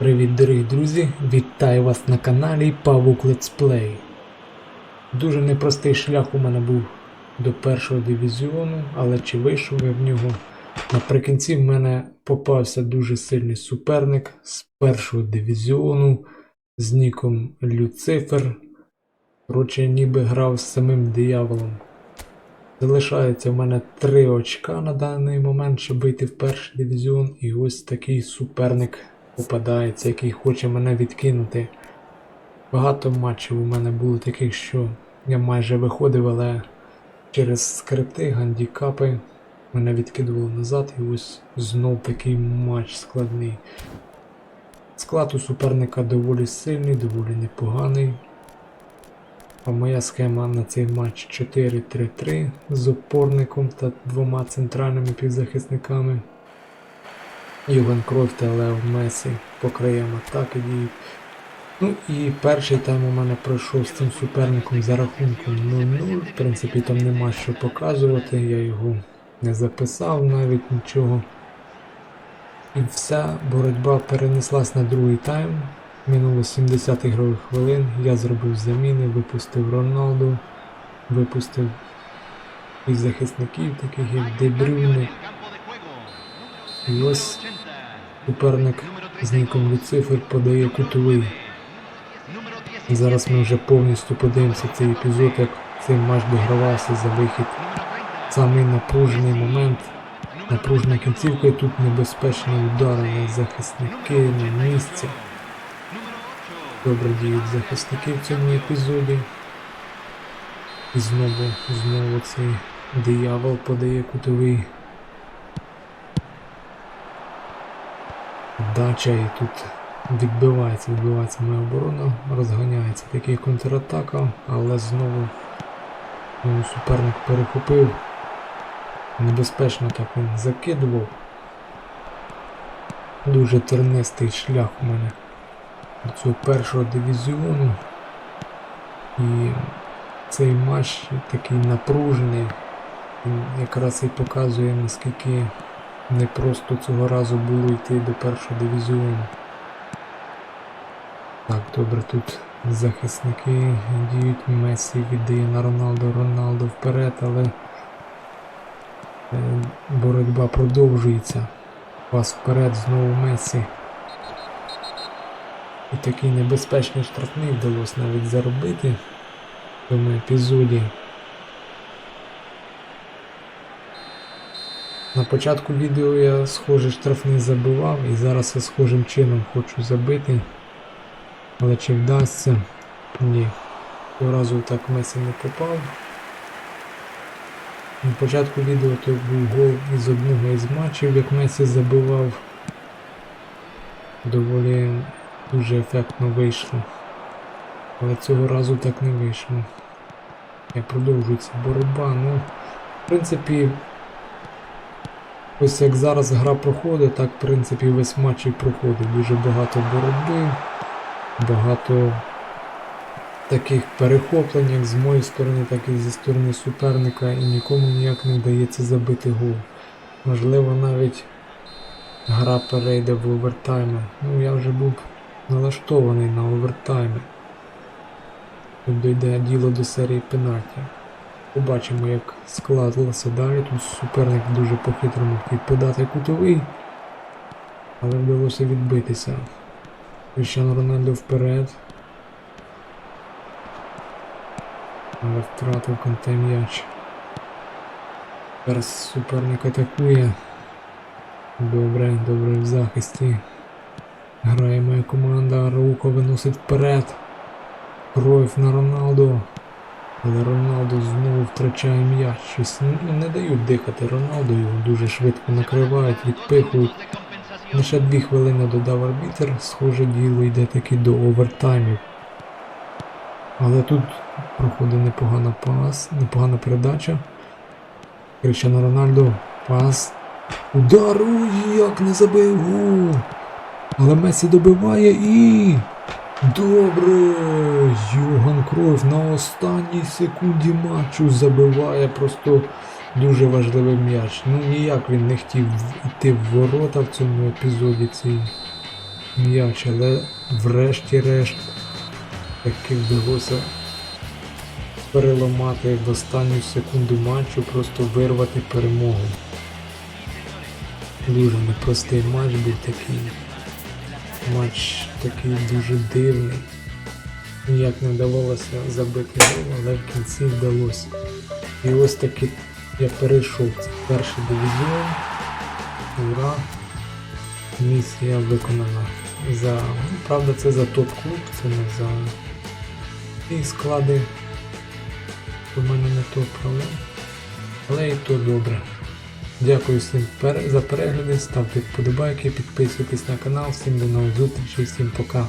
Привіт, дорогі друзі! Вітаю вас на каналі Павук Летсплей. Дуже непростий шлях у мене був до першого дивізіону, але чи вийшов я в нього? Наприкінці в мене попався дуже сильний суперник з першого дивізіону з ніком Люцифер. Коротше, ніби грав з самим дияволом. Залишається в мене 3 очка на даний момент, щоб вийти в перший дивізіон, і ось такий суперник попадається, який хоче мене відкинути. Багато матчів у мене було таких, що я майже виходив, але через скрипти, гандікапи мене відкидувало назад, і ось знов такий матч складний. Склад у суперника доволі сильний, доволі непоганий. А моя схема на цей матч 4-3-3 з опорником та двома центральними півзахисниками. Євген Кройф та Лео Месі по краям атаки діють. Ну і перший тайм у мене пройшов з цим суперником за рахунком 0-0. В принципі, там нема що показувати, я його не записав навіть нічого. І вся боротьба перенеслась на другий тайм. Минуло 70 ігрових хвилин. Я зробив заміни, випустив Роналду, випустив і захисників, таких як Дебрюне. І ось суперник з ніком Люцифер подає кутовий. І зараз ми вже повністю подивимося цей епізод, як цей матч догравався за вихід. Самий напружений момент, напружена кінцівка і тут небезпечні удари на захисники на місці. Добре діють захисники в цьому епізоді. І знову, знову цей диявол подає кутовий. Дача і тут відбивається, відбивається моя оборона, розганяється такий контратака, але знову суперник перехопив. Небезпечно так він закидував. Дуже тернистий шлях у мене до цього першого дивізіону. І цей матч такий напружений. Він якраз і показує наскільки непросто цього разу було йти до першого дивізіону. Так, добре, тут захисники діють, Месі віддає на Роналду, Роналду вперед, але е, боротьба продовжується. Пас вперед, знову Месі. І такий небезпечний штрафний вдалося навіть заробити в цьому епізоді. На початку відео я схожий штрафний забивав і зараз я схожим чином хочу забити. Але чи вдасться? Ні. Цього разу так Месі не попав. На початку відео то був гол із одного із матчів, як Месі забивав. Доволі дуже ефектно вийшло. Але цього разу так не вийшло. Я продовжується боротьба. Ну, в принципі, ось як зараз гра проходить, так в принципі весь матч і проходить. Дуже багато боротьби, багато таких перехоплень, як з моєї сторони, так і зі сторони суперника, і нікому ніяк не вдається забити гол. Можливо, навіть гра перейде в овертайми. Ну, я вже був налаштований на овертайми. Тут дійде діло до серії пенальтів. Побачимо, як складилося далі. Тут суперник дуже по-хитрому хотів подати кутовий, але вдалося відбитися. Кріщано Рональдо вперед. Але втратив конте м'яч. Зараз суперник атакує. Добре, добре в захисті. Грає моя команда, Рауко виносить вперед. Кроїв на Роналду. Але Роналду знову втрачає м'яч. Щось не дають дихати Роналду, його дуже швидко накривають, відпихують. Лише дві хвилини додав арбітер, схоже діло йде таки до овертаймів. Але тут проходить непогана пас, непогана передача. Крищано Рональдо. Пас. Удар! Як не забив! Але Месі добиває і. Добре! Йоган Кройф на останній секунді матчу забиває просто дуже важливий м'яч. Ну ніяк він не хотів йти в ворота в цьому епізоді цей м'яч, але врешті-решт таки вдалося переламати в останню секунду матчу, просто вирвати перемогу. Дуже непростий матч був такий. Матч такий дуже дивний. Ніяк не вдавалося забити гол, але в кінці вдалося. І ось таки я перейшов в цей перший дивізіон. Ура! Місія виконана. За... ну, Правда, це за топ-клуб, це не за ті склади. У мене не то проблем. Але і то добре. Дякую всім за перегляди, ставте вподобайки, підписуйтесь на канал, всім до нових зустрічей, всім пока.